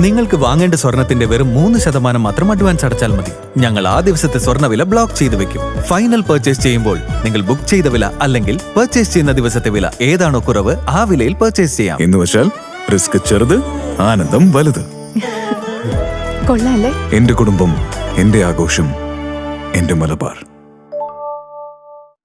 നിങ്ങൾക്ക് വാങ്ങേണ്ട സ്വർണത്തിന്റെ വെറും മൂന്ന് ശതമാനം മാത്രം അഡ്വാൻസ് അടച്ചാൽ മതി. ഞങ്ങൾ ആ ദിവസത്തെ സ്വർണവില ബ്ലോക്ക് ചെയ്തു വെക്കും. ഫൈനൽ പർച്ചേസ് ചെയ്യുമ്പോൾ നിങ്ങൾ ബുക്ക് ചെയ്ത വില അല്ലെങ്കിൽ പർച്ചേസ് ചെയ്യുന്ന ദിവസത്തെ വില ഏതാണോ കുറവ് ആ വിലയിൽ പർച്ചേസ് ചെയ്യാം. എന്ന് വെച്ചാൽ റിസ്ക് ചെറുത് ആനന്ദം വലുത്. കൊള്ളാല്ലേ? എന്റെ കുടുംബം എന്റെ ആഘോഷം എന്റെ മലബാർ.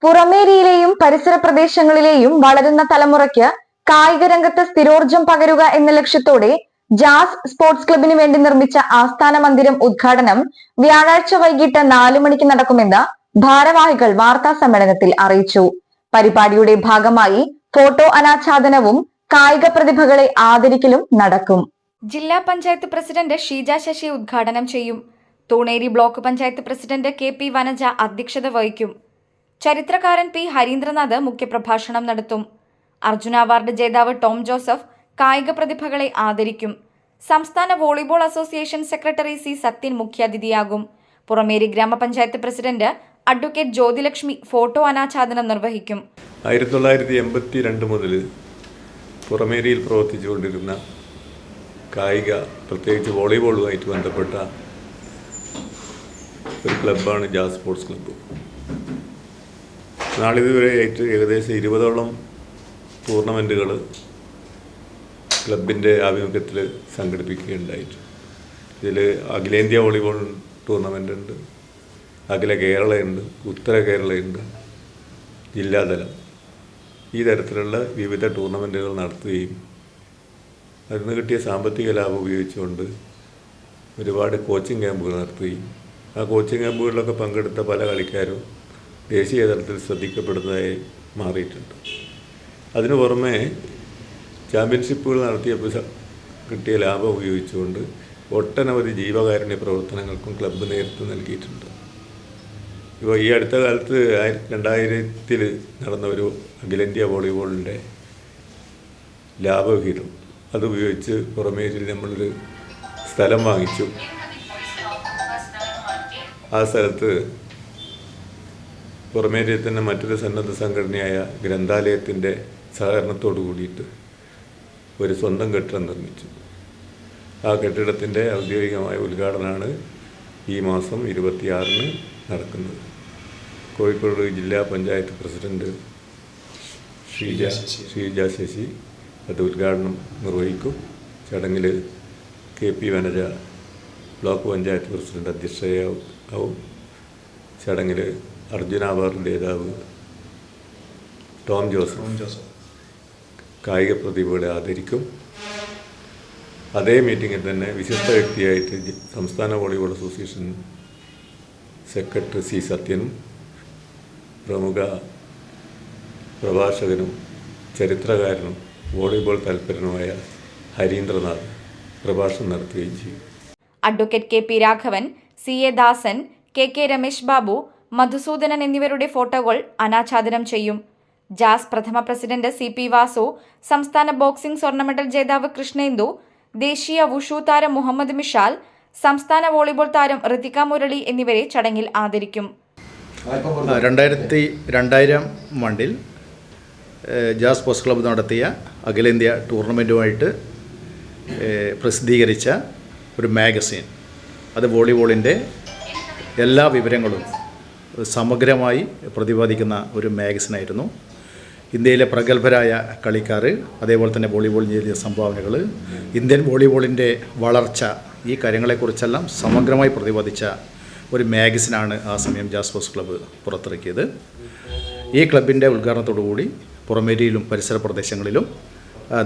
പുറമേരിയിലെയും പരിസര പ്രദേശങ്ങളിലെയും വളരുന്ന തലമുറയ്ക്ക് കായിക രംഗത്ത് സ്ഥിരോർജം പകരുക എന്ന ലക്ഷ്യത്തോടെ ജാസ് സ്പോർട്സ് ക്ലബിന് വേണ്ടി നിർമ്മിച്ച ആസ്ഥാന മന്ദിരം ഉദ്ഘാടനം വ്യാഴാഴ്ച വൈകിട്ട് നാലു മണിക്ക് നടക്കുമെന്ന് ഭാരവാഹികൾ വാർത്താ സമ്മേളനത്തിൽ അറിയിച്ചു. പരിപാടിയുടെ ഭാഗമായി ഫോട്ടോ അനാച്ഛാദനവും കായിക പ്രതിഭകളെ ആദരിക്കലും നടക്കും. ജില്ലാ പഞ്ചായത്ത് പ്രസിഡന്റ് ഷീജ ശശി ഉദ്ഘാടനം ചെയ്യും. Thuneri block panchayat president K P Vanaja അധ്യക്ഷത വഹിക്കും. ചരിത്രകാരൻ പി ഹരീന്ദ്രനാഥ് മുഖ്യപ്രഭാഷണം നടത്തും. അർജുന അവാർഡ് ജേതാവ് ടോം ജോസഫ് കായിക പ്രതിഭകളെ ആദരിക്കും. സംസ്ഥാന volleyball association secretary C Sathyan മുഖ്യാതിഥിയാകും. പുറമേരി ഗ്രാമപഞ്ചായത്ത് പ്രസിഡന്റ് അഡ്വക്കേറ്റ് ജ്യോതിലക്ഷ്മി ഫോട്ടോ അനാച്ഛാദനം നിർവഹിക്കും. ആയിരത്തി തൊള്ളായിരത്തി എൺപത്തി രണ്ട് മുതൽ പുറമേരിയിൽ പ്രവർത്തിച്ചുകൊണ്ടിരുന്ന കായിക പ്രത്യേകിച്ച് വോളിബോളുമായിട്ട് ബന്ധപ്പെട്ട ഒരു ക്ലബ്ബാണ് ജാസ് സ്പോർട്സ് ക്ലബ്ബ്. നാളിതുവരെ ഏറ്റവും ഏകദേശം ഇരുപതോളം ടൂർണമെന്റുകൾ ക്ലബിന്റെ ആഭിമുഖ്യത്തിൽ സംഘടിപ്പിക്കുകയുണ്ടായിട്ട്. ഇതിൽ അഖിലേന്ത്യാ വോളിബോൾ ടൂർണമെന്റ് ഉണ്ട് അഖില കേരളയുണ്ട് ഉത്തര കേരളയുണ്ട് ജില്ലാതലം. ഈ തരത്തിലുള്ള വിവിധ ടൂർണമെന്റുകൾ നടത്തുകയും അതിൽ നിന്ന് കിട്ടിയ സാമ്പത്തിക ലാഭം ഉപയോഗിച്ചുകൊണ്ട് ഒരുപാട് കോച്ചിങ് ക്യാമ്പുകൾ നടത്തുകയും ആ കോച്ചിങ് ക്യാമ്പുകളിലൊക്കെ പങ്കെടുത്ത പല കളിക്കാരും ദേശീയ തലത്തിൽ ശ്രദ്ധിക്കപ്പെടുന്നതായി മാറിയിട്ടുണ്ട്. അതിനു പുറമെ ചാമ്പ്യൻഷിപ്പുകൾ നടത്തിയപ്പോൾ കിട്ടിയ ലാഭം ഉപയോഗിച്ചുകൊണ്ട് ഒട്ടനവധി ജീവകാരുണ്യ പ്രവർത്തനങ്ങൾക്കും ക്ലബ്ബ് നേതൃത്വം നൽകിയിട്ടുണ്ട്. ഇപ്പോൾ ഈ അടുത്ത കാലത്ത് ആയിരത്തി രണ്ടായിരത്തിൽ നടന്ന ഒരു അഖിലേന്ത്യാ വോളിബോളിന്റെ ലാഭവിഹിതം. അതുപയോഗിച്ച് പുറമേരിൽ നമ്മളൊരു സ്ഥലം വാങ്ങിച്ചു. ആ സ്ഥലത്ത് പുറമേരിയെ തന്നെ മറ്റൊരു സന്നദ്ധ സംഘടനയായ ഗ്രന്ഥാലയത്തിന്റെ സഹകരണത്തോടു കൂടിയിട്ട് ഒരു സ്വന്തം കെട്ടിടം നിർമ്മിച്ചു. ആ കെട്ടിടത്തിന്റെ ഔദ്യോഗികമായ ഉദ്ഘാടനമാണ് ഈ മാസം ഇരുപത്തിയാറിന് നടക്കുന്നത്. കോഴിക്കോട് ജില്ലാ പഞ്ചായത്ത് പ്രസിഡന്റ് ശ്രീജ ശ്രീജ ശശി അത് ഉദ്ഘാടനം നിർവഹിക്കും. ചടങ്ങിൽ K P Vanaja block panchayat president അധ്യക്ഷയാവും ചടങ്ങിൽ അർജുന അവാർഡ് ജേതാവ് ടോം ജോസഫ്. കായിക പ്രതിഭകളെ ആദരിക്കും. അതേ മീറ്റിങ്ങിൽ തന്നെ വിശിഷ്ട വ്യക്തിയായിട്ട് സംസ്ഥാന വോളിബോൾ അസോസിയേഷൻ സെക്രട്ടറി സി സത്യനും പ്രമുഖ പ്രഭാഷകനും ചരിത്രകാരനും വോളിബോൾ താൽപര്യനുമായ ഹരീന്ദ്രനാഥ് പ്രഭാഷണം നടത്തുകയും ചെയ്യും. Advocate K P Raghavan C A Dasan K K Ramesh Babu Madhusoodanan എന്നിവരുടെ ഫോട്ടോകൾ അനാച്ഛാദനം ചെയ്യും. ജാസ് പ്രഥമ പ്രസിഡന്റ് സി പി വാസു സംസ്ഥാന ബോക്സിംഗ് സ്വർണ മെഡൽ ജേതാവ് കൃഷ്ണേന്ദു ദേശീയ വുഷു താരം മുഹമ്മദ് മിഷാൽ സംസ്ഥാന വോളിബോൾ താരം ഋതിക മുരളി എന്നിവരെ ചടങ്ങിൽ ആദരിക്കും. രണ്ടായിരത്തി രണ്ടായിരം മണ്ടിൽ ജാസ് പോസ് ക്ലബ്ബ് നടത്തിയ അഖിലേന്ത്യാ ടൂർണമെന്റുമായിട്ട് പ്രസിദ്ധീകരിച്ച ഒരു മാഗസിൻ. അത് വോളിബോളിന്റെ എല്ലാ വിവരങ്ങളും സമഗ്രമായി പ്രതിപാദിക്കുന്ന ഒരു മാഗസിനായിരുന്നു. ഇന്ത്യയിലെ പ്രഗത്ഭരായ കളിക്കാർ അതേപോലെ തന്നെ വോളിബോളിന് ചെയ്ത സംഭാവനകൾ ഇന്ത്യൻ വോളിബോളിന്റെ വളർച്ച ഈ കാര്യങ്ങളെക്കുറിച്ചെല്ലാം സമഗ്രമായി പ്രതിപാദിച്ച ഒരു മാഗസിനാണ് ആ സമയം ജാസ് സ്പോർട്സ് ക്ലബ്ബ് പുറത്തിറക്കിയത്. ഈ ക്ലബിന്റെ ഉദ്ഘാടനത്തോടുകൂടി പുറമേരിയിലും പരിസര പ്രദേശങ്ങളിലും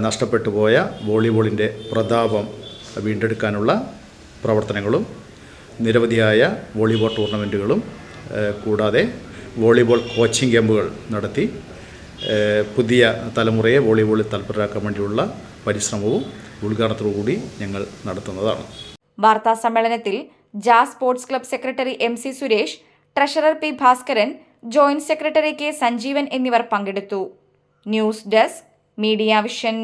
നഷ്ടപ്പെട്ടു പോയ വോളിബോളിന്റെ പ്രതാപം വീണ്ടെടുക്കാനുള്ള പ്രവർത്തനങ്ങളും നിരവധിയായ വോളിബോൾ ടൂർണമെന്റുകളും കൂടാതെ വോളിബോൾ കോച്ചിങ് ക്യാമ്പുകൾ നടത്തി പുതിയ തലമുറയെ വോളിബോളിൽ തൽപരരാക്കാൻ വേണ്ടിയുള്ള പരിശ്രമവും ഉദ്ഘാടനത്തോടുകൂടി ഞങ്ങൾ നടത്തുന്നതാണ്. വാർത്താ സമ്മേളനത്തിൽ Jazz sports club secretary M C Suresh treasurer P Bhaskaran joint secretary K Sanjeevan എന്നിവർ പങ്കെടുത്തു. News desk media vision.